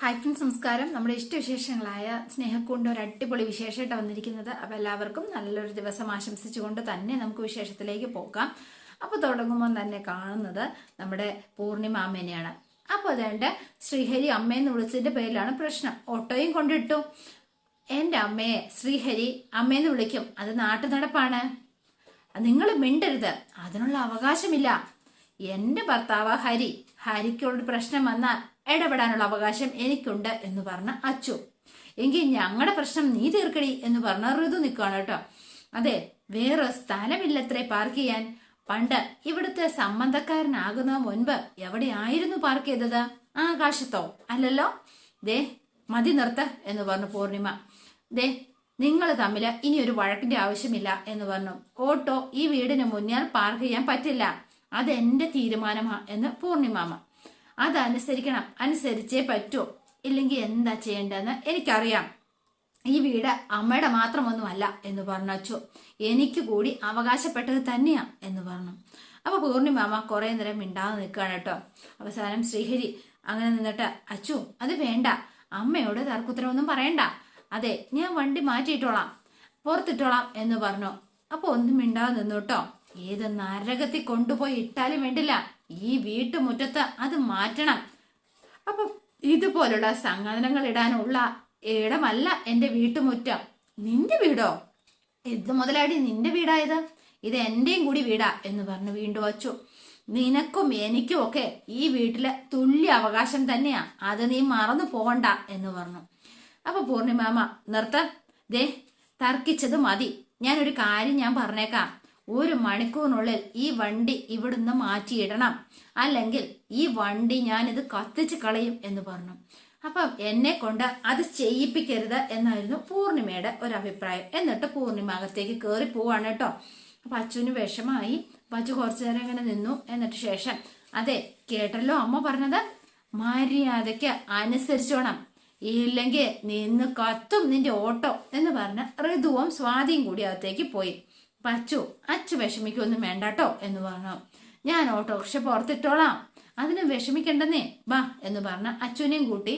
Hi friends നമസ്കാരം നമ്മുടെ ഇഷ്ടവിശേഷങ്ങളായ സ്നേഹക്കൊണ്ട് ഒരു അടിപൊളി വിശേഷമായിട്ട് വന്നിരിക്കുന്നത്. അപ്പോൾ എല്ലാവർക്കും നല്ലൊരു ദിവസം ആശംസിച്ചുകൊണ്ട് തന്നെ നമുക്ക് വിശേഷത്തിലേക്ക് പോകാം. അപ്പോൾ തുടങ്ങുമ്പോൾ തന്നെ കാണുന്നത് നമ്മുടെ പൂർണിമ അമ്മേനെയാണ് അപ്പോൾ അതുകൊണ്ട് ശ്രീഹരി അമ്മയെന്ന് വിളിച്ചതിന്റെ പേരിലാണ് പ്രശ്നം. ഓട്ടോയും കൊണ്ടിട്ടു. എന്റെ അമ്മയെ ശ്രീഹരി അമ്മയെന്ന് വിളിക്കും. അത് നാട്ടു നടപ്പാണ്. നിങ്ങൾ മിണ്ടരുത്. അതിനുള്ള അവകാശമില്ല. എന്റെ ഭർത്താവ് ഹരി. ഹരിക്കുള്ളൊരു പ്രശ്നം വന്നാൽ ഇടപെടാനുള്ള അവകാശം എനിക്കുണ്ട് എന്ന് പറഞ്ഞ അച്ചു. എങ്കിൽ ഞങ്ങളുടെ പ്രശ്നം നീ തീർക്കടി എന്ന് പറഞ്ഞ ഋതു നിൽക്കുകയാണ് കേട്ടോ. അതെ വേറെ സ്ഥലമില്ലത്രേ പാർക്ക് ചെയ്യാൻ. പണ്ട് ഇവിടുത്തെ സംബന്ധക്കാരനാകുന്ന മുൻപ് എവിടെയായിരുന്നു പാർക്ക് ചെയ്തത്? ആകാശത്തോ? അല്ലല്ലോ? ദേ മതി നിർത്ത് എന്ന് പറഞ്ഞു പൂർണിമ. ദേ നിങ്ങൾ തമ്മിൽ ഇനി ഒരു വഴക്കിന്റെ ആവശ്യമില്ല എന്ന് പറഞ്ഞു. ഓട്ടോ ഈ വീടിന് മുന്നിൽ പാർക്ക് ചെയ്യാൻ പറ്റില്ല. അതെന്റെ തീരുമാനമാ എന്ന് പൂർണിമാമ അതനുസരിക്കണം. അനുസരിച്ചേ പറ്റൂ. ഇല്ലെങ്കിൽ എന്താ ചെയ്യേണ്ടതെന്ന് എനിക്കറിയാം. ഈ വീട് അമ്മയുടെ മാത്രമൊന്നുമല്ല എന്ന് പറഞ്ഞു എനിക്ക് കൂടി അവകാശപ്പെട്ടത് തന്നെയാ എന്ന് പറഞ്ഞു. അപ്പൊ പൂർണിമാമ കുറെ നേരം മിണ്ടാതെ നിൽക്കുകയാണ് കേട്ടോ. അവസാനം ശ്രീഹരി അങ്ങനെ നിന്നിട്ട് അച്ചു അത് വേണ്ട. അമ്മയോട് തർക്കുത്തരമൊന്നും പറയണ്ട. അതെ ഞാൻ വണ്ടി മാറ്റിയിട്ടോളാം. പുറത്തിട്ടോളാം എന്ന് പറഞ്ഞു. അപ്പൊ ഒന്നും മിണ്ടാതെ നിന്നു കേട്ടോ. ഏത് നരകത്തിൽ കൊണ്ടുപോയി ഇട്ടാലും വേണ്ടില്ല. ഈ വീട്ടുമുറ്റത്ത് അത് മാറ്റണം. അപ്പൊ ഇതുപോലുള്ള സംഘടനകൾ ഇടാനുള്ള ഇടമല്ല എന്റെ വീട്ടുമുറ്റം. നിന്റെ വീടോ? ഇത് മുതലാടി നിന്റെ വീടായത് ഇത്? എന്റെയും കൂടി വീടാ എന്ന് പറഞ്ഞു വീണ്ടും വച്ചു. നിനക്കും എനിക്കും ഒക്കെ ഈ വീട്ടിലെ തുല്യ അവകാശം തന്നെയാ. അത് നീ മറന്നു പോകണ്ട എന്ന് പറഞ്ഞു. അപ്പൊ പൂർണിമാമ നിർത്ത. ദേ തർക്കിച്ചത് മതി. ഞാനൊരു കാര്യം ഞാൻ പറഞ്ഞേക്കാം. ഒരു മണിക്കൂറിനുള്ളിൽ ഈ വണ്ടി ഇവിടുന്ന് മാറ്റിയിടണം. അല്ലെങ്കിൽ ഈ വണ്ടി ഞാനിത് കത്തിച്ച് കളയും എന്ന് പറഞ്ഞു. അപ്പം എന്നെ കൊണ്ട് അത് ചെയ്യിപ്പിക്കരുത് എന്നായിരുന്നു പൂർണിമയുടെ ഒരു അഭിപ്രായം എന്നിട്ട് പൂർണിമ അകത്തേക്ക് കയറി പോവാണ് കേട്ടോ. അപ്പൊ അച്ഛന് വിഷമായി. അച്ചു കുറച്ചു നേരം ഇങ്ങനെ നിന്നു. എന്നിട്ട് ശേഷം അതെ കേട്ടല്ലോ അമ്മ പറഞ്ഞത്? മര്യാദയ്ക്ക് അനുസരിച്ചോണം. ഇല്ലെങ്കിൽ നിന്ന് കത്തും നിന്റെ ഓട്ടോ എന്ന് പറഞ്ഞ് ഋതുവും സ്വാതിയും കൂടി അകത്തേക്ക് പോയി. പച്ചു അച്ചു വിഷമിക്കൊന്നും വേണ്ടാട്ടോ എന്ന് പറഞ്ഞു. ഞാൻ ഓട്ടോറിക്ഷ പുറത്തിട്ടോളാം. അതിന് വിഷമിക്കണ്ടെന്നേ വാ എന്ന് പറഞ്ഞ അച്ചുവിനെയും കൂട്ടി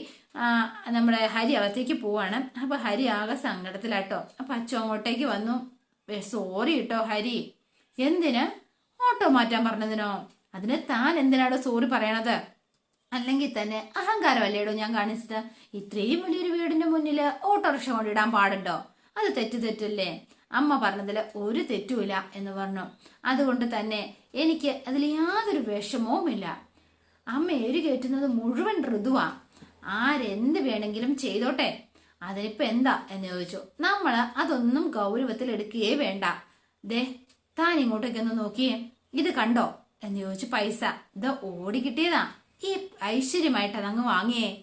നമ്മുടെ ഹരി അകത്തേക്ക് പോവാണ്. അപ്പൊ ഹരി ആകെ സങ്കടത്തിലാട്ടോ. അപ്പൊ അച്ചു അങ്ങോട്ടേക്ക് വന്നു. സോറി കേട്ടോ ഹരി. എന്തിന്? ഓട്ടോ മാറ്റാൻ പറഞ്ഞതിനോ? അതിന് താൻ എന്തിനാടോ സോറി പറയണത്? അല്ലെങ്കിൽ തന്നെ അഹങ്കാരമല്ലേടോ ഞാൻ കാണിച്ചത്? ഇത്രയും വലിയൊരു വീടിന്റെ മുന്നിൽ ഓട്ടോറിക്ഷ കൊണ്ടിടാൻ പാടുണ്ടോ? അത് തെറ്റ് തെറ്റല്ലേ? അമ്മ പറഞ്ഞതിൽ ഒരു തെറ്റുമില്ല എന്ന് പറഞ്ഞു. അതുകൊണ്ട് തന്നെ എനിക്ക് അതിൽ യാതൊരു വിഷമവുമില്ല. അമ്മ എരു കയറ്റുന്നത് മുഴുവൻ ഋതുവാ. ആരെന്ത് വേണമെങ്കിലും ചെയ്തോട്ടെ. അതിനിപ്പോ എന്താ എന്ന് ചോദിച്ചു. നമ്മൾ അതൊന്നും ഗൗരവത്തിൽ എടുക്കുകയേ വേണ്ട. ദേ താൻ ഇങ്ങോട്ടേക്കൊന്ന് നോക്കിയേ. ഇത് കണ്ടോ? എന്ന് ചോദിച്ചു പൈസ. ഇത് ഓടി കിട്ടിയതാ. ഈ ഐശ്വര്യമായിട്ട് അതങ്ങ് വാങ്ങിയേ.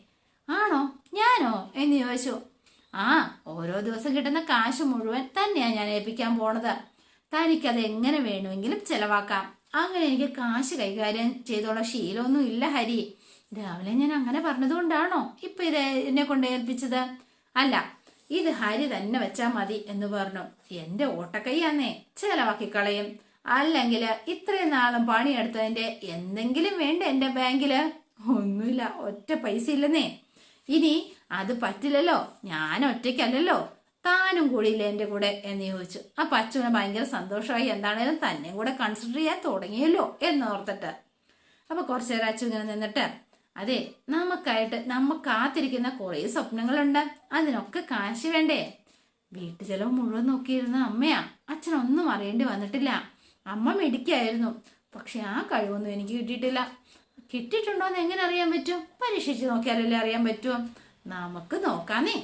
ആണോ? ഞാനോ? എന്ന് ചോദിച്ചു. ആ ഓരോ ദിവസം കിട്ടുന്ന കാശ് മുഴുവൻ തന്നെയാ ഞാൻ ഏൽപ്പിക്കാൻ പോണത്. തനിക്കത് എങ്ങനെ വേണമെങ്കിലും ചെലവാക്കാം. അങ്ങനെ എനിക്ക് കാശ് കൈകാര്യം ചെയ്തോളാം ശീലമൊന്നും ഇല്ല ഹരി. രാവിലെ ഞാൻ അങ്ങനെ പറഞ്ഞതുകൊണ്ടാണോ ഇപ്പൊ ഇത് എന്നെ കൊണ്ട് ഏൽപ്പിച്ചത്? അല്ല ഇത് ഹരി തന്നെ വെച്ചാ മതി എന്ന് പറഞ്ഞു. എന്റെ ഓട്ടക്കൈയാന്നേ ചെലവാക്കി കളയും. അല്ലെങ്കിൽ ഇത്രയും നാളും പണിയെടുത്തതിന്റെ എന്തെങ്കിലും വേണ്ട എന്റെ ബാങ്കിൽ? ഒന്നുമില്ല ഒറ്റ പൈസ ഇല്ലെന്നേ. ഇനി അത് പറ്റില്ലല്ലോ ഞാൻ ഒറ്റയ്ക്കല്ലല്ലോ താനും കൂടിയില്ല എന്റെ കൂടെ എന്ന് ചോദിച്ചു. ആ അച്ഛന് ഭയങ്കര സന്തോഷമായി എന്താണേലും തന്നെ കൂടെ കൺസിഡർ ചെയ്യാൻ തുടങ്ങിയല്ലോ എന്ന് ഓർത്തിട്ട് അപ്പൊ കുറച്ചു നേരം അച്ഛൻ ഇങ്ങനെ നിന്നിട്ട് അതെ നമുക്കായിട്ട് നമ്മ കാത്തിരിക്കുന്ന കുറേ സ്വപ്നങ്ങളുണ്ട് അതിനൊക്കെ കാശ് വേണ്ടേ? വീട്ടു ചെലവ് മുഴുവൻ നോക്കിയിരുന്ന അമ്മയാ അച്ഛനൊന്നും അറിയേണ്ടി വന്നിട്ടില്ല. അമ്മ മിടിക്കായിരുന്നു പക്ഷെ ആ കഴിവൊന്നും എനിക്ക് കിട്ടിയിട്ടില്ല. കിട്ടിയിട്ടുണ്ടോ എന്ന് എങ്ങനെ അറിയാൻ പറ്റും? പരീക്ഷിച്ച് നോക്കിയാലല്ലേ അറിയാൻ പറ്റുമോ നമുക്ക് നോക്കാമേ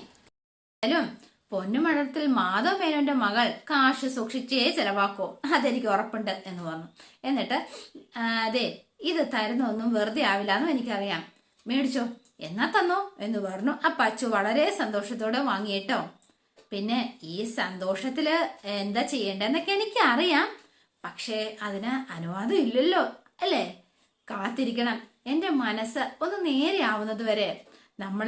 എന്തായാലും പൊന്നുമഴത്തിൽ മാധവ മേനോന്റെ മകൾ കാശ് സൂക്ഷിച്ചേ ചെലവാക്കോ. അതെനിക്ക് ഉറപ്പുണ്ട് എന്ന് പറഞ്ഞു. എന്നിട്ട് അതെ ഇത് തരുന്നൊന്നും വെറുതെ ആവില്ല എന്നും എനിക്കറിയാം. മേടിച്ചോ. എന്നാ തന്നോ എന്ന് പറഞ്ഞു. അപ്പൊ വളരെ സന്തോഷത്തോടെ വാങ്ങിയിട്ടോ. പിന്നെ ഈ സന്തോഷത്തിൽ എന്താ ചെയ്യേണ്ടതെന്നൊക്കെ എനിക്ക് അറിയാം പക്ഷേ അതിന് അനുവാദം ഇല്ലല്ലോ അല്ലേ? കാത്തിരിക്കണം. എന്റെ മനസ്സ് ഒന്ന് നേരെയാവുന്നത് വരെ. നമ്മൾ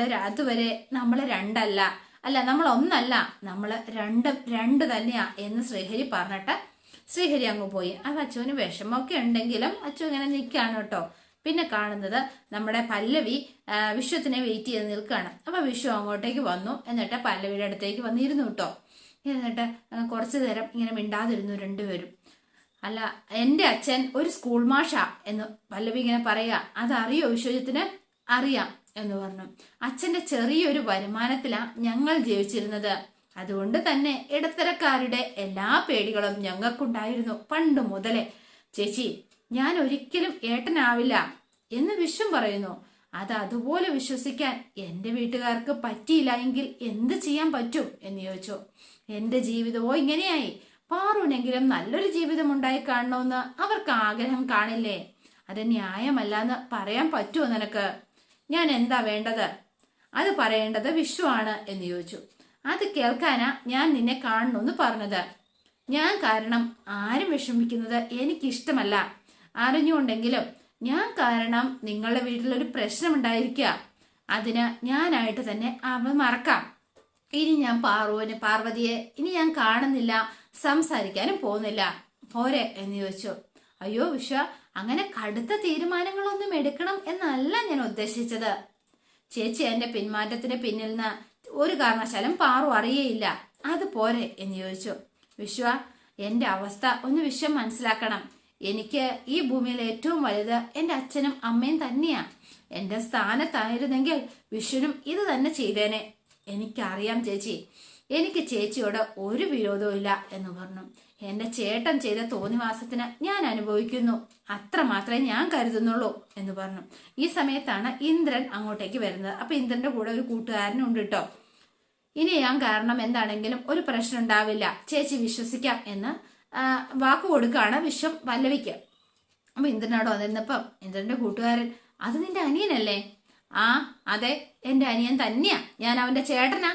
വരെ നമ്മൾ രണ്ടല്ല. അല്ല നമ്മൾ ഒന്നല്ല. നമ്മൾ രണ്ടും രണ്ട് തന്നെയാ എന്ന് ശ്രീഹരി പറഞ്ഞിട്ട് ശ്രീഹരി അങ്ങ് പോയി. അത് അച്ചുവിന് വിഷമമൊക്കെ ഉണ്ടെങ്കിലും അച്ചു ഇങ്ങനെ നിൽക്കുകയാണ് കേട്ടോ. പിന്നെ കാണുന്നത് നമ്മുടെ പല്ലവി വിശ്വത്തിനെ വെയിറ്റ് ചെയ്ത് നിൽക്കുകയാണ്. അപ്പൊ വിശ്വ അങ്ങോട്ടേക്ക് വന്നു. എന്നിട്ട് പല്ലവിയുടെ അടുത്തേക്ക് വന്നിരുന്നു കേട്ടോ. എന്നിട്ട് കുറച്ചു നേരം ഇങ്ങനെ മിണ്ടാതിരുന്നു രണ്ടുപേരും. അല്ല എന്റെ അച്ഛൻ ഒരു സ്കൂൾ മാഷാ എന്ന് പല്ലവി ഇങ്ങനെ പറയുക. അതറിയോ? വിശ്വജിത്തിന് അറിയാം എന്ന് പറഞ്ഞു. അച്ഛന്റെ ചെറിയൊരു വരുമാനത്തിലാണ് ഞങ്ങൾ ജീവിച്ചിരുന്നത്. അതുകൊണ്ട് തന്നെ ഇടത്തരക്കാരുടെ എല്ലാ പേടികളും ഞങ്ങൾക്കുണ്ടായിരുന്നു പണ്ട് മുതലേ. ചേച്ചി ഞാൻ ഒരിക്കലും ഏട്ടനാവില്ല എന്ന് വിശ്വം പറയുന്നു. അത് അതുപോലെ വിശ്വസിക്കാൻ എന്റെ വീട്ടുകാർക്ക് പറ്റിയില്ല എങ്കിൽ എന്ത് ചെയ്യാൻ പറ്റും? എന്ന് ചോദിച്ചു. എന്റെ ജീവിതമോ ഇങ്ങനെയായി. പാറുവിനെങ്കിലും നല്ലൊരു ജീവിതം ഉണ്ടായി കാണണമെന്ന് അവർക്ക് ആഗ്രഹം കാണില്ലേ? അത് ന്യായമല്ലെന്ന് പറയാൻ പറ്റുമോ നിനക്ക്? ഞാൻ എന്താ വേണ്ടത്? അത് പറയേണ്ടത് വിശ്വമാണ് എന്ന് ചോദിച്ചു. അത് കേൾക്കാനാ ഞാൻ നിന്നെ കാണണമെന്ന് പറഞ്ഞത്. ഞാൻ കാരണം ആരും വിഷമിക്കുന്നത് എനിക്കിഷ്ടമല്ല. അറിഞ്ഞുകൊണ്ടെങ്കിലും ഞാൻ കാരണം നിങ്ങളുടെ വീട്ടിലൊരു പ്രശ്നമുണ്ടായിരിക്കുക അതിന് ഞാനായിട്ട് തന്നെ അവ മറക്കാം. ഇനി ഞാൻ പാറുവിന് പാർവതിയെ ഇനി ഞാൻ കാണുന്നില്ല. സംസാരിക്കാനും പോകുന്നില്ല. പോരെ എന്ന് ചോദിച്ചു. അയ്യോ വിശ്വ അങ്ങനെ കടുത്ത തീരുമാനങ്ങളൊന്നും എടുക്കണം എന്നല്ല ഞാൻ ഉദ്ദേശിച്ചത്. ചേച്ചി എന്റെ പിന്മാറ്റത്തിന് പിന്നിൽ നിന്ന് ഒരു കാരണവശാലും പാറു അറിയേയില്ല. അത് പോരെ എന്ന് ചോദിച്ചു. വിശ്വ എന്റെ അവസ്ഥ ഒന്ന് വിശ്വം മനസ്സിലാക്കണം. എനിക്ക് ഈ ഭൂമിയിൽ ഏറ്റവും വലുത് എന്റെ അച്ഛനും അമ്മയും തന്നെയാ. എന്റെ സ്ഥാനത്തായിരുന്നെങ്കിൽ വിഷ്ണുനും ഇത് തന്നെ ചെയ്തേനെ. എനിക്കറിയാം ചേച്ചി. എനിക്ക് ചേച്ചിയോട് ഒരു വിരോധവും ഇല്ല എന്ന് പറഞ്ഞു. എന്റെ ചേട്ടൻ ചെയ്ത തോന്നിവാസത്തിന് ഞാൻ അനുഭവിക്കുന്നു. അത്ര മാത്രമേ ഞാൻ കരുതുന്നുള്ളൂ എന്ന് പറഞ്ഞു. ഈ സമയത്താണ് ഇന്ദ്രൻ അങ്ങോട്ടേക്ക് വരുന്നത്. അപ്പൊ ഇന്ദ്രന്റെ കൂടെ ഒരു കൂട്ടുകാരനും ഉണ്ട് കേട്ടോ ഇനി ഞാൻ കാരണം എന്താണെങ്കിലും ഒരു പ്രശ്നം ഉണ്ടാവില്ല. ചേച്ചി വിശ്വസിക്കാം എന്ന് വാക്ക് കൊടുക്കുകയാണ് വിശ്വം പല്ലവിക്ക് അപ്പൊ ഇന്ദ്രനോട് വന്നിരുന്നപ്പം ഇന്ദ്രന്റെ കൂട്ടുകാരൻ അത് നിന്റെ അനിയനല്ലേ? ആ അതെ എന്റെ അനിയൻ തന്നെയാ. ഞാൻ അവന്റെ ചേട്ടനാ.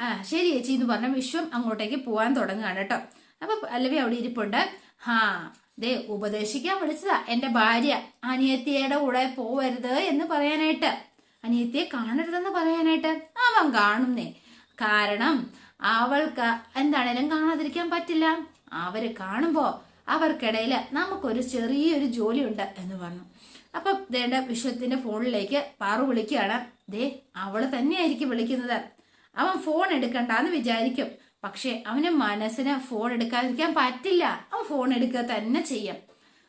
ആ ശരി ചേച്ചി എന്ന് പറഞ്ഞ വിശ്വം അങ്ങോട്ടേക്ക് പോകാൻ തുടങ്ങുകയാണ് കേട്ടോ. അപ്പൊ പല്ലവി അവിടെ ഇരിപ്പുണ്ട്. ഹാ ദേ ഉപദേശിക്കാൻ വിളിച്ചതാ. എന്റെ ഭാര്യ അനിയത്തിയുടെ കൂടെ പോവരുത് എന്ന് പറയാനായിട്ട്. അനിയത്തിയെ കാണരുതെന്ന് പറയാനായിട്ട്. അവൻ കാണുന്നേ. കാരണം അവൾക്ക് എന്താണേലും കാണാതിരിക്കാൻ പറ്റില്ല. അവർ കാണുമ്പോ അവർക്കിടയിൽ നമുക്കൊരു ചെറിയൊരു ജോലിയുണ്ട് എന്ന് പറഞ്ഞു. അപ്പൊ ദേണ്ട വിശ്വത്തിന്റെ ഫോണിലേക്ക് പാറു വിളിക്കുകയാണ്. ദേ അവൾ തന്നെയായിരിക്കും വിളിക്കുന്നത്. അവൻ ഫോൺ എടുക്കണ്ടെന്ന് വിചാരിക്കും. പക്ഷെ അവന് മനസ്സിന് ഫോൺ എടുക്കാതിരിക്കാൻ പറ്റില്ല. അവൻ ഫോൺ എടുക്കുക തന്നെ ചെയ്യും.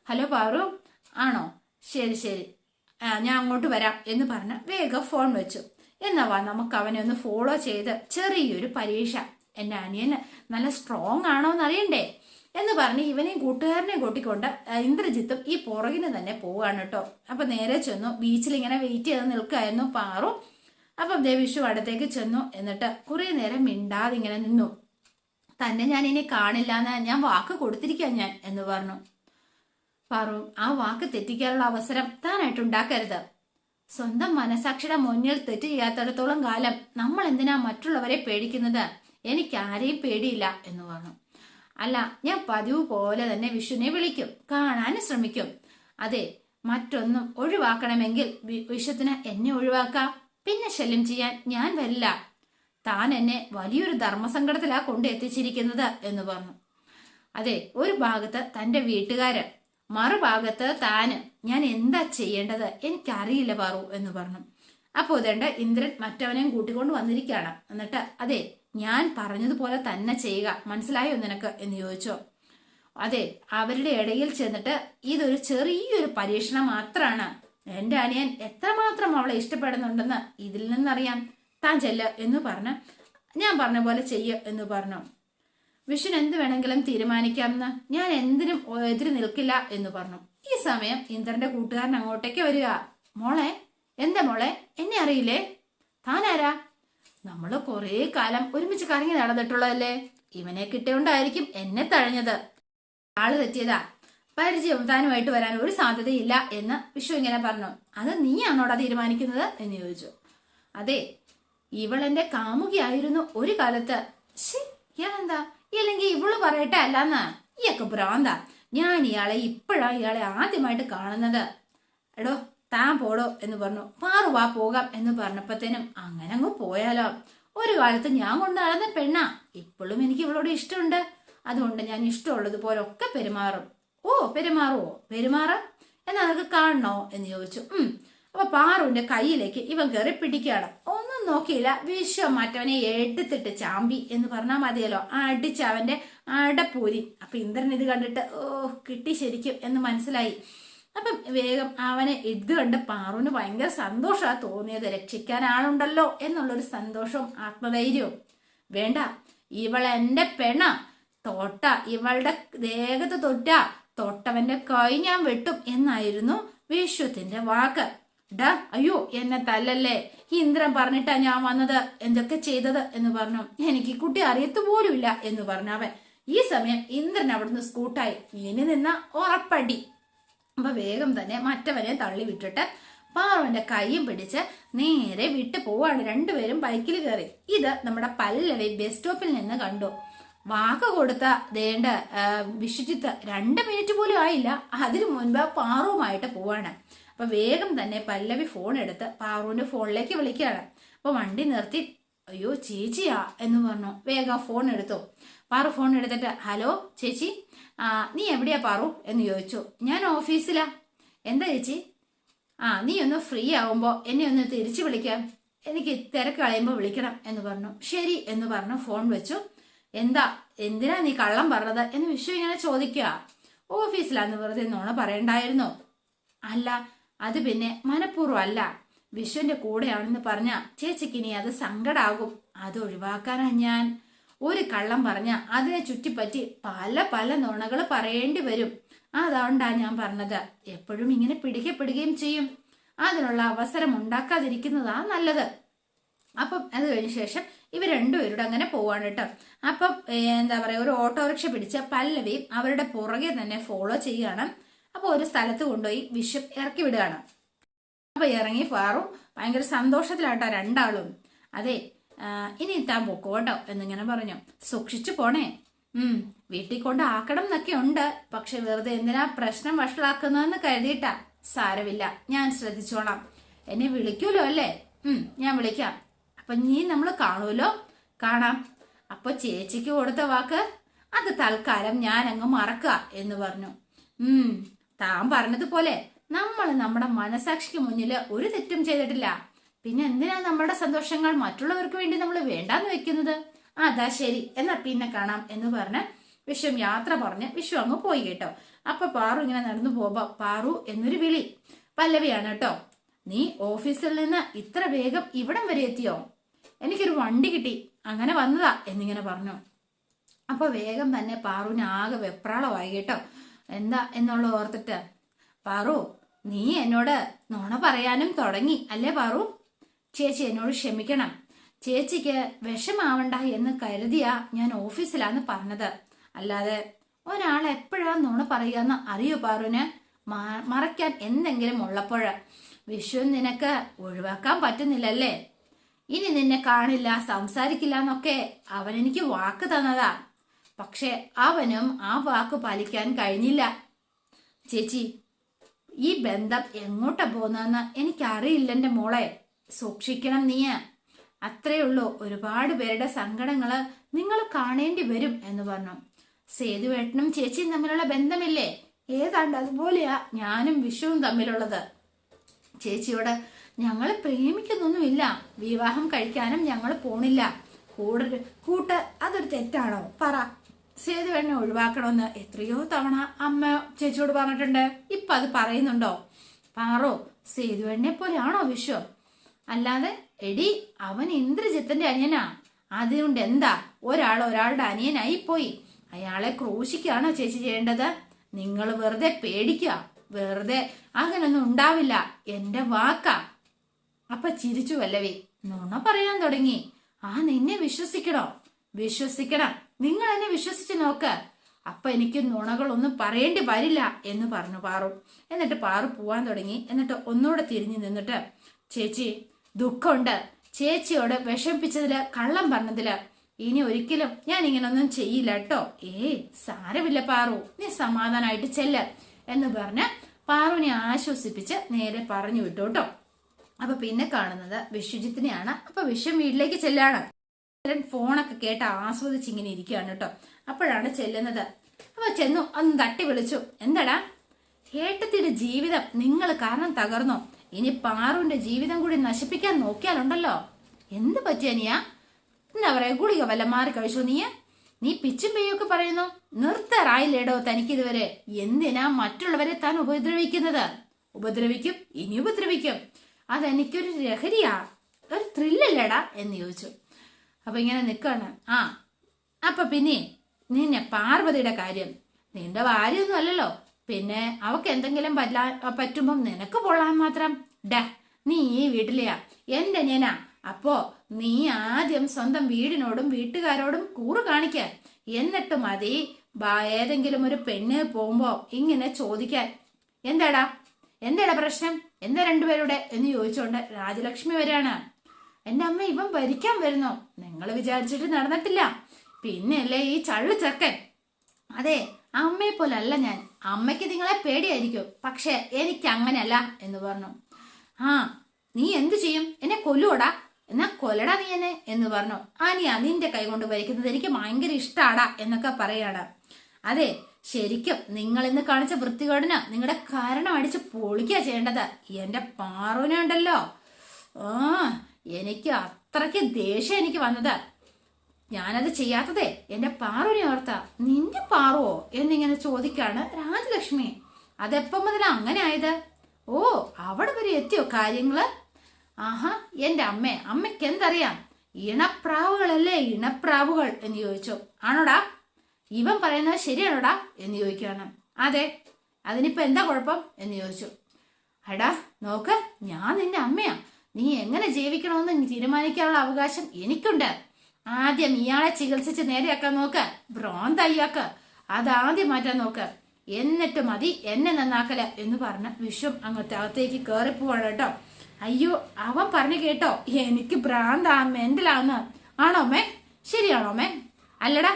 ഹലോ പാറു? ആണോ? ശരി ശരി. ഞാൻ അങ്ങോട്ട് വരാം എന്ന് പറഞ്ഞ് വേഗം ഫോൺ വെച്ചു. എന്നവാ നമുക്ക് അവനെ ഒന്ന് ഫോളോ ചെയ്ത് ചെറിയൊരു പരീക്ഷ. എന്റെ അനിയന് നല്ല സ്ട്രോങ് ആണോ എന്ന് അറിയണ്ടേ? എന്ന് പറഞ്ഞ് ഇവനെയും കൂട്ടുകാരനെയും കൂട്ടിക്കൊണ്ട് ഇന്ദ്രജിത്തും ഈ പുറകിന് തന്നെ പോവാണ് കേട്ടോ. അപ്പൊ നേരെ ചെന്നു ബീച്ചിൽ ഇങ്ങനെ വെയിറ്റ് ചെയ്ത് നിൽക്കായിരുന്നു പാറു. അപ്പം ദേവിഷു അടുത്തേക്ക് ചെന്നു. എന്നിട്ട് കുറെ നേരം മിണ്ടാതെ ഇങ്ങനെ നിന്നു. തന്നെ ഞാൻ ഇനി കാണില്ല എന്ന് ഞാൻ വാക്ക് കൊടുത്തിരിക്കാം ഞാൻ എന്ന് പറഞ്ഞു. പറു ആ വാക്ക് തെറ്റിക്കാനുള്ള അവസരം താനായിട്ട് ഉണ്ടാക്കരുത്. സ്വന്തം മനസാക്ഷിയുടെ മുന്നിൽ തെറ്റ് ചെയ്യാത്തടത്തോളം കാലം നമ്മൾ എന്തിനാ മറ്റുള്ളവരെ പേടിക്കുന്നത്? എനിക്ക് ആരെയും പേടിയില്ല എന്ന് പറഞ്ഞു. അല്ല ഞാൻ പതിവ് പോലെ തന്നെ വിഷുവിനെ വിളിക്കും കാണാനും ശ്രമിക്കും. അതെ മറ്റൊന്നും ഒഴിവാക്കണമെങ്കിൽ വിഷുത്തിന് എന്നെ ഒഴിവാക്കാം. പിന്നെ ശല്യം ചെയ്യാൻ ഞാൻ വരില്ല. താൻ എന്നെ വലിയൊരു ധർമ്മസങ്കടത്തിലാ കൊണ്ട് എത്തിച്ചിരിക്കുന്നത് എന്ന് പറഞ്ഞു. അതെ ഒരു ഭാഗത്ത് തന്റെ വീട്ടുകാര് മറുഭാഗത്ത് താന്. ഞാൻ എന്താ ചെയ്യേണ്ടത്? എനിക്കറിയില്ല പാറു എന്ന് പറഞ്ഞു. അപ്പോൾ ഇതേണ്ട ഇന്ദ്രൻ മറ്റവനെയും കൂട്ടിക്കൊണ്ട് വന്നിരിക്കുകയാണ്. എന്നിട്ട് അതെ ഞാൻ പറഞ്ഞതുപോലെ തന്നെ ചെയ്യുക. മനസ്സിലായോ നിനക്ക്? എന്ന് ചോദിച്ചോ. അതെ അവരുടെ ഇടയിൽ ചെന്നിട്ട് ഇതൊരു ചെറിയൊരു പരീക്ഷണം മാത്രമാണ് എന്റെ അനിയൻ എത്രമാത്രം അവളെ ഇഷ്ടപ്പെടുന്നുണ്ടെന്ന് ഇതിൽ നിന്നറിയാം. താൻ ചെല്ല എന്ന് പറഞ്ഞ്. ഞാൻ പറഞ്ഞ പോലെ ചെയ്യ എന്ന് പറഞ്ഞു. വിഷ്ണു എന്ത് വേണമെങ്കിലും തീരുമാനിക്കാമെന്ന് ഞാൻ എന്തിനും എതിര് നിൽക്കില്ല എന്ന് പറഞ്ഞു. ഈ സമയം ഇന്ദ്രന്റെ കൂട്ടുകാരൻ അങ്ങോട്ടേക്ക് വരിക. മോളെ എന്താ മോളെ എന്നെ അറിയില്ലേ? താനാരാ നമ്മൾ കുറേ കാലം ഒരുമിച്ച് കറങ്ങി നടന്നിട്ടുള്ളതല്ലേ? ഇവനെ കിട്ടിയോണ്ടായിരിക്കും എന്നെ തഴഞ്ഞത്. ആൾ തെറ്റിയതാ. പരിചയം താനുമായിട്ട് വരാൻ ഒരു സാധ്യതയില്ല എന്ന് വിഷു ഇങ്ങനെ പറഞ്ഞു. അത് നീയാണോടാ തീരുമാനിക്കുന്നത്? എന്ന് ചോദിച്ചു. അതെ ഇവളെന്റെ കാമുകിയായിരുന്നു ഒരു കാലത്ത്. ശ്ശേ, ഇയാളെന്താ? ഇല്ലെങ്കിൽ ഇവൾ പറയട്ടെ അല്ലാന്ന്? ഇയൊക്കെ ഭ്രാന്ത. ഞാൻ ഇയാളെ ഇപ്പോഴാ ഇയാളെ ആദ്യമായിട്ട് കാണുന്നത്. എടോ താൻ പോടോ എന്ന് പറഞ്ഞു. പാറു വാ പോകാം എന്ന് പറഞ്ഞപ്പോഴത്തേനും അങ്ങനെ അങ്ങ് പോയാലോ. ഒരു കാലത്ത് ഞാൻ കൊണ്ട് പെണ്ണാ. ഇപ്പോഴും എനിക്ക് ഇവളോട് ഇഷ്ടമുണ്ട്. അതുകൊണ്ട് ഞാൻ ഇഷ്ടമുള്ളതുപോലെ ഒക്കെ പെരുമാറും. ഓ പെരുമാറുവോ പെരുമാറ? എന്നാ നിനക്ക് കാണണോ? എന്ന് ചോദിച്ചു. ഉം. അപ്പൊ പാറുവിന്റെ കയ്യിലേക്ക് ഇവൻ കയറി പിടിക്കുകയാണ്. ഒന്നും നോക്കിയില്ല. വിശ്വം മറ്റവനെ എടുത്തിട്ട് ചാമ്പി എന്ന് പറഞ്ഞാൽ മതിയല്ലോ. അടിച്ച് അവന്റെ അടപ്പൂരി. അപ്പൊ ഇന്ദ്രൻ ഇത് കണ്ടിട്ട് ഓ കിട്ടി ശരിക്കും എന്ന് മനസ്സിലായി. അപ്പം വേഗം അവനെ ഇത് കണ്ട് പാറുവിന് ഭയങ്കര സന്തോഷമാണ് തോന്നിയത്. രക്ഷിക്കാൻ ആളുണ്ടല്ലോ എന്നുള്ളൊരു സന്തോഷവും ആത്മധൈര്യവും. വേണ്ട. ഇവൾ എന്റെ പെണ തോട്ട. ഇവളുടെ ദേഹത്ത് തൊട്ട. തൊട്ടവന്റെ കൈ ഞാൻ വെട്ടും എന്നായിരുന്നു വിശ്വത്തിന്റെ വാക്ക്. ഡാ അയ്യോ എന്നെ തല്ലല്ലേ? ഇന്ദ്രൻ പറഞ്ഞിട്ടാ ഞാൻ വന്നത്. എന്തൊക്കെ ചെയ്തത് എന്ന് പറഞ്ഞു. എനിക്ക് കുട്ടി അറിയത്തു പോലുമില്ല എന്ന് പറഞ്ഞു അവൻ. ഈ സമയം ഇന്ദ്രൻ അവിടുന്ന് സ്കൂട്ടായി. ഇനി നിന്ന ഉറപ്പടി. അപ്പൊ വേഗം തന്നെ മറ്റവനെ തള്ളി വിട്ടിട്ട് പാറുവിന്റെ കൈയും പിടിച്ച് നേരെ വിട്ടു പോവാണ് രണ്ടുപേരും ബൈക്കിൽ കയറി. ഇത് നമ്മുടെ പല്ലവി ബസ് സ്റ്റോപ്പിൽ നിന്ന് കണ്ടു. വാക്ക് കൊടുത്ത ദേണ്ട വിശ്വജിത്ത് രണ്ട് മിനിറ്റ് പോലും ആയില്ല. അതിനു മുൻപ് പാറുവുമായിട്ട് പോവാണ്. അപ്പൊ വേഗം തന്നെ പല്ലവി ഫോൺ എടുത്ത് പാറുവിന്റെ ഫോണിലേക്ക് വിളിക്കുകയാണ്. അപ്പൊ വണ്ടി നിർത്തി അയ്യോ ചേച്ചിയാ എന്ന് പറഞ്ഞു. വേഗം ഫോൺ എടുത്തു. പാറു ഫോൺ എടുത്തിട്ട് ഹലോ ചേച്ചി നീ എവിടെയാ പാറു? എന്ന് ചോദിച്ചു. ഞാൻ ഓഫീസിലാ. എന്താ ചേച്ചി? ആ നീ ഒന്ന് ഫ്രീ ആവുമ്പോൾ എന്നെ ഒന്ന് തിരിച്ചു വിളിക്കാം. എനിക്ക് തിരക്ക് കളയുമ്പോൾ വിളിക്കണം എന്ന് പറഞ്ഞു. ശരി എന്ന് പറഞ്ഞു ഫോൺ വെച്ചു. എന്താ? എന്തിനാ നീ കള്ളം പറഞ്ഞത്? എന്ന് വിഷു ഇങ്ങനെ ചോദിക്കുക. ഓഫീസിലാന്ന് വെറുതെ നോണ പറയണ്ടായിരുന്നോ. അല്ല അത് പിന്നെ മനഃപൂർവം അല്ല വിഷുവിന്റെ കൂടെയാണെന്ന് പറഞ്ഞ ചേച്ചിക്ക് ഇനി അത് സങ്കടാകും. അത് ഒഴിവാക്കാനാ ഞാൻ. ഒരു കള്ളം പറഞ്ഞ അതിനെ ചുറ്റിപ്പറ്റി പല പല നുണകൾ പറയേണ്ടി വരും. അതുകൊണ്ടാ ഞാൻ പറഞ്ഞത്. എപ്പോഴും ഇങ്ങനെ പിടിക്കപ്പെടുകയും ചെയ്യും. അതിനുള്ള അവസരം ഉണ്ടാക്കാതിരിക്കുന്നതാ നല്ലത്. അപ്പം അത് കഴിഞ്ഞ ശേഷം ഇവർ രണ്ടുപേരുടെ അങ്ങനെ പോവാണ് കേട്ടോ. അപ്പം എന്താ പറയുക ഒരു ഓട്ടോറിക്ഷ പിടിച്ച പല്ലവിയും അവരുടെ പുറകെ തന്നെ ഫോളോ ചെയ്യുകയാണ്. അപ്പോൾ ഒരു സ്ഥലത്ത് കൊണ്ടുപോയി വിഷം ഇറക്കി വിടുകയാണ്. അപ്പൊ ഇറങ്ങി ഫാറും ഭയങ്കര സന്തോഷത്തിലാട്ടോ രണ്ടാളും. അതെ ഇനി താൻ പൊക്കോട്ടോ എന്നിങ്ങനെ പറഞ്ഞു. സൂക്ഷിച്ചു പോണേ. ഉം വീട്ടിൽ കൊണ്ട് ആക്കണം എന്നൊക്കെ ഉണ്ട്. പക്ഷെ വെറുതെ എന്തിനാ പ്രശ്നം വഷളാക്കുന്നതെന്ന് കരുതിയിട്ടാ. സാരമില്ല ഞാൻ ശ്രദ്ധിച്ചോളാം. എന്നെ വിളിക്കൂലോ അല്ലേ? ഉം ഞാൻ വിളിക്കാം. അപ്പൊ നീ നമ്മൾ കാണുമല്ലോ കാണാം. അപ്പൊ ചേച്ചിക്ക് കൊടുത്ത വാക്ക് അത് തൽക്കാലം ഞാൻ അങ്ങ് മറക്കുക എന്ന് പറഞ്ഞു. ഉം താൻ പറഞ്ഞതുപോലെ നമ്മൾ നമ്മുടെ മനസാക്ഷിക്ക് മുന്നിൽ ഒരു തെറ്റും ചെയ്തിട്ടില്ല. പിന്നെ എന്തിനാ നമ്മുടെ സന്തോഷങ്ങൾ മറ്റുള്ളവർക്ക് വേണ്ടി നമ്മൾ വേണ്ടാന്ന് വെക്കുന്നത്? അതാ ശരി എന്നാ പിന്നെ കാണാം എന്ന് പറഞ്ഞ് വിശ്വം യാത്ര പറഞ്ഞ് വിശ്വം അങ്ങ് പോയി കേട്ടോ. അപ്പൊ പാറു ഇങ്ങനെ നടന്നു പോവാ പാറു എന്നൊരു വിളി. പല്ലവിയാണ് കേട്ടോ. നീ ഓഫീസിൽ നിന്ന് ഇത്ര വേഗം ഇവിടം വരെ എത്തിയോ? എനിക്കൊരു വണ്ടി കിട്ടി. അങ്ങനെ വന്നതാ എന്നിങ്ങനെ പറഞ്ഞു. അപ്പൊ വേഗം തന്നെ പാറുവിന് ആകെ വെപ്രാളമായി കേട്ടോ. എന്താ എന്നുള്ള ഓർത്തിട്ട്. പാറു നീ എന്നോട് നുണ പറയാനും തുടങ്ങി അല്ലേ പാറു? ചേച്ചി എന്നോട് ക്ഷമിക്കണം. ചേച്ചിക്ക് വിഷമാവണ്ട എന്ന് കരുതിയാ ഞാൻ ഓഫീസിലാന്ന് പറഞ്ഞത്. അല്ലാതെ ഒരാൾ എപ്പോഴാ നുണ പറയാന്ന് അറിയോ പാറുവിന്? മറയ്ക്കാൻ എന്തെങ്കിലും ഉള്ളപ്പോൾ വിഷു നിനക്ക് ഒഴിവാക്കാൻ പറ്റുന്നില്ലല്ലേ? ഇനി നിന്നെ കാണില്ല സംസാരിക്കില്ല എന്നൊക്കെ അവൻ എനിക്ക് വാക്ക് തന്നതാ. പക്ഷെ അവനും ആ വാക്ക് പാലിക്കാൻ കഴിഞ്ഞില്ല. ചേച്ചി ഈ ബന്ധം എങ്ങോട്ടാ പോകുന്നതെന്ന് എനിക്കറിയില്ല എന്റെ മോളെ. സൂക്ഷിക്കണം നീ അത്രേ ഒരുപാട് പേരുടെ സങ്കടങ്ങൾ നിങ്ങൾ കാണേണ്ടി വരും എന്ന് പറഞ്ഞു. സേതുവേട്ടനും ചേച്ചിയും തമ്മിലുള്ള ബന്ധമില്ലേ? ഏതാണ്ട് അതുപോലെയാ ഞാനും വിഷുവും തമ്മിലുള്ളത്. ചേച്ചിയോട് ഞങ്ങൾ പ്രേമിക്കുന്നൊന്നുമില്ല. വിവാഹം കഴിക്കാനും ഞങ്ങൾ പോണില്ല. കൂടെ കൂട്ട് അതൊരു തെറ്റാണോ? പറ. സേതുവേണ്ണെ ഒഴിവാക്കണമെന്ന് എത്രയോ തവണ അമ്മ ചേച്ചിയോട് പറഞ്ഞിട്ടുണ്ട്. ഇപ്പൊ അത് പറയുന്നുണ്ടോ? പാറോ. സേതുവേണ്ണെ പോലെയാണോ വിശ്വം? അല്ലാതെ എടി അവൻ ഇന്ദ്രജിത്തിന്റെ അനിയനാ. അതുകൊണ്ട് എന്താ? ഒരാൾ ഒരാളുടെ അനിയനായി പോയി. അയാളെ ക്രൂശിക്കാണോ ചേച്ചി ചെയ്യേണ്ടത്? നിങ്ങൾ വെറുതെ പേടിക്കുക. വെറുതെ അങ്ങനൊന്നും ഉണ്ടാവില്ല. എന്റെ വാക്കാ. അപ്പൊ ചിരിച്ചു വല്ലവി. നുണ പറയാൻ തുടങ്ങി. ആ നിന്നെ വിശ്വസിക്കണോ? വിശ്വസിക്കണം. നിങ്ങൾ എന്നെ വിശ്വസിച്ച് നോക്ക്. അപ്പൊ എനിക്ക് നുണകളൊന്നും പറയേണ്ടി വരില്ല എന്ന് പറഞ്ഞു പാറു. എന്നിട്ട് പാറു പോവാൻ തുടങ്ങി. എന്നിട്ട് ഒന്നുകൂടെ തിരിഞ്ഞു നിന്നിട്ട് ചേച്ചി ദുഃഖമുണ്ട്. ചേച്ചിയോട് വിഷമിപ്പിച്ചതിൽ കള്ളം പറഞ്ഞതിൽ ഇനി ഒരിക്കലും ഞാൻ ഇങ്ങനൊന്നും ചെയ്യില്ല കേട്ടോ ഏയ് സാരമില്ല പാറു. നീ സമാധാനായിട്ട് ചെല്ല്. എന്ന് പറഞ്ഞ് പാറുവിനെ ആശ്വസിപ്പിച്ച് നേരെ പറഞ്ഞു വിട്ടു കേട്ടോ അപ്പൊ പിന്നെ കാണുന്നത് വിശ്വജിത്തിനെയാണ്. അപ്പൊ വിശ്വം വീട്ടിലേക്ക് ചെല്ലാണ്. ഫോണൊക്കെ കേട്ട് ആസ്വദിച്ച് ഇങ്ങനെ ഇരിക്കുകയാണ് കേട്ടോ. അപ്പോഴാണ് ചെല്ലുന്നത്. അപ്പൊ ചെന്നു അന്ന് തട്ടി വിളിച്ചു. എന്താടാ? ഏട്ടത്തിയുടെ ജീവിതം നിങ്ങൾ കാരണം തകർന്നു? ഇനി പാറുവിന്റെ ജീവിതം കൂടി നശിപ്പിക്കാൻ നോക്കിയാലുണ്ടല്ലോ. എന്ത് പറ്റിയനിയാ എന്താ പറയാ ഗുളിക വല്ല മാറി കഴിച്ചോ നീ നീ പിച്ചും പെയ്യൊക്കെ പറയുന്നു. നിർത്തറായില്ലേടോ തനിക്കിതുവരെ? എന്തിനാ മറ്റുള്ളവരെ താൻ ഉപദ്രവിക്കുന്നത്? ഉപദ്രവിക്കും ഇനി ഉപദ്രവിക്കും. അതെനിക്കൊരു ലഹരിയാ. ഒരു ത്രില്ലല്ലേടാ എന്ന് ചോദിച്ചു. അപ്പൊ ഇങ്ങനെ നിൽക്കുകയാണ് ആ അപ്പൊ പിന്നെ നിന്നെ പാർവതിയുടെ കാര്യം. നിന്റെ ഭാര്യയൊന്നും അല്ലല്ലോ. പിന്നെ അവക്ക് എന്തെങ്കിലും പറ്റാ പറ്റുമ്പം നിനക്ക് പൊള്ളാൻ മാത്രം. ഡാ നീ ഈ വീട്ടിലെയാ. എന്റെ ഞാനാ അപ്പോ നീ ആദ്യം സ്വന്തം വീടിനോടും വീട്ടുകാരോടും കൂറ് കാണിക്കാൻ എന്നിട്ട് മതി ഏതെങ്കിലും ഒരു പെണ്ണ് പോകുമ്പോ ഇങ്ങനെ ചോദിക്കാൻ. എന്താടാ? എന്താടാ പ്രശ്നം? എന്താ രണ്ടുപേരുടെ എന്ന് ചോദിച്ചോണ്ട് രാജലക്ഷ്മി വരാണ്. എന്റെ അമ്മ ഇവൻ ഭരിക്കാൻ വരുന്നു. നിങ്ങൾ വിചാരിച്ചിട്ട് നടന്നിട്ടില്ല. പിന്നെയല്ലേ ഈ ചള്ളു ചെക്കൻ അതെ അമ്മയെ പോലെ അല്ല ഞാൻ. അമ്മയ്ക്ക് നിങ്ങളെ പേടിയായിരിക്കും. പക്ഷെ എനിക്ക് അങ്ങനെയല്ല എന്ന് പറഞ്ഞു. ആ നീ എന്തു ചെയ്യും? എന്നെ കൊല്ലുവടാ? എന്നാ കൊല്ലടാ നീ എന്നെ എന്ന് പറഞ്ഞു. ആനിയാ നിന്റെ കൈ കൊണ്ട് ഭരിക്കുന്നത് എനിക്ക് ഭയങ്കര ഇഷ്ടാടാ എന്നൊക്കെ പറയാണ്. അതെ ശരിക്കും നിങ്ങൾ ഇന്ന് കാണിച്ച വൃത്തികേടിന് നിങ്ങളുടെ കാരണം അടിച്ച് പൊളിക്കുക ചെയ്യേണ്ടത്. എന്റെ പാറുവിനെ ഉണ്ടല്ലോ. ആ എനിക്ക് അത്രയ്ക്ക് ദേഷ്യം എനിക്ക് വന്നത്. ഞാനത് ചെയ്യാത്തതേ എന്റെ പാറുവിനെ ഓർത്ത. നിന്റെ പാറുവോ എന്നിങ്ങനെ ചോദിക്കാണ് രാജലക്ഷ്മി. അതെപ്പം മുതലാ അങ്ങനെ ആയത് ഓ അവിടെ വരെ എത്തിയോ കാര്യങ്ങൾ? ആഹാ എന്റെ അമ്മേ അമ്മയ്ക്ക് എന്തറിയാം? ഇണപ്രാവുകളല്ലേ ഇണപ്രാവുകൾ എന്ന് ചോദിച്ചു. ആണോടാ? ഇവൻ പറയുന്നത് ശരിയാണോടാ എന്ന് ചോദിക്കുകയാണ്. അതെ അതിനിപ്പോ എന്താ കുഴപ്പം എന്ന് ചോദിച്ചു. എടാ നോക്ക് ഞാൻ നിന്റെ അമ്മയാ. നീ എങ്ങനെ ജീവിക്കണമെന്ന് തീരുമാനിക്കാനുള്ള അവകാശം എനിക്കുണ്ട്. ആദ്യം ഇയാളെ ചികിത്സിച്ച് നേരെയാക്കാൻ നോക്ക്. ഭ്രോന്തയ്യാക്ക് അതാദ്യം മാറ്റാൻ നോക്ക്. എന്നിട്ട് മതി എന്നെ നന്നാക്കല എന്ന് പറഞ്ഞ് വിശ്വം അങ്ങോട്ട് അകത്തേക്ക് കയറിപ്പോവാണ് കേട്ടോ. അയ്യോ അവൻ പറഞ്ഞു കേട്ടോ എനിക്ക് ഭ്രാന്താ മെന്റലാന്ന് ആണോ മേ ശരിയാണോ മേ അല്ലടാ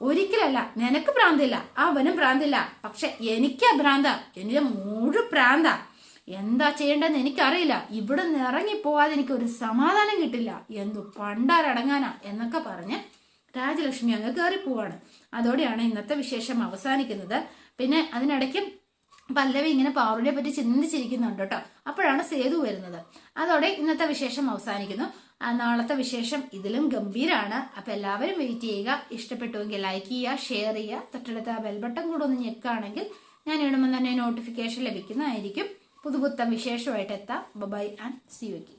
ഒരിക്കലല്ല നിനക്ക് ഭ്രാന്തില്ല അവനും ഭ്രാന്തില്ല പക്ഷെ എനിക്കാ ഭ്രാന്ത എനിക്ക് മുഴു ഭ്രാന്ത. എന്താ ചെയ്യേണ്ടതെന്ന് എനിക്കറിയില്ല ഇവിടെ നിന്ന് ഇറങ്ങി പോവാതെ എനിക്ക് ഒരു സമാധാനം കിട്ടില്ല എന്തു പണ്ടാരടങ്ങാനാ എന്നൊക്കെ പറഞ്ഞ് രാജലക്ഷ്മി അങ്ങ് കയറി പോവാണ് അതോടെയാണ് ഇന്നത്തെ വിശേഷം അവസാനിക്കുന്നത്. പിന്നെ അതിനിടയ്ക്ക് പല്ലവി ഇങ്ങനെ പാറുവിനെ പറ്റി ചിന്തിച്ചിരിക്കുന്നുണ്ട് കേട്ടോ. അപ്പോഴാണ് സേതു വരുന്നത്. അതോടെ ഇന്നത്തെ വിശേഷം അവസാനിക്കുന്നു. നാളത്തെ വിശേഷം ഇതിലും ഗംഭീരാണ്. അപ്പൊ എല്ലാവരും വെയിറ്റ് ചെയ്യുക. ഇഷ്ടപ്പെട്ടുവെങ്കിൽ ലൈക്ക് ചെയ്യുക ഷെയർ ചെയ്യുക. തൊട്ടടുത്ത ആ ബെൽബട്ടൺ കൂടെ ഒന്ന് ഞെക്കുകയാണെങ്കിൽ ഞാൻ ഇടുമ്പോൾ തന്നെ നോട്ടിഫിക്കേഷൻ ലഭിക്കുന്നതായിരിക്കും. പുതുപുത്തം വിശേഷമായിട്ട് എത്താം. By and C U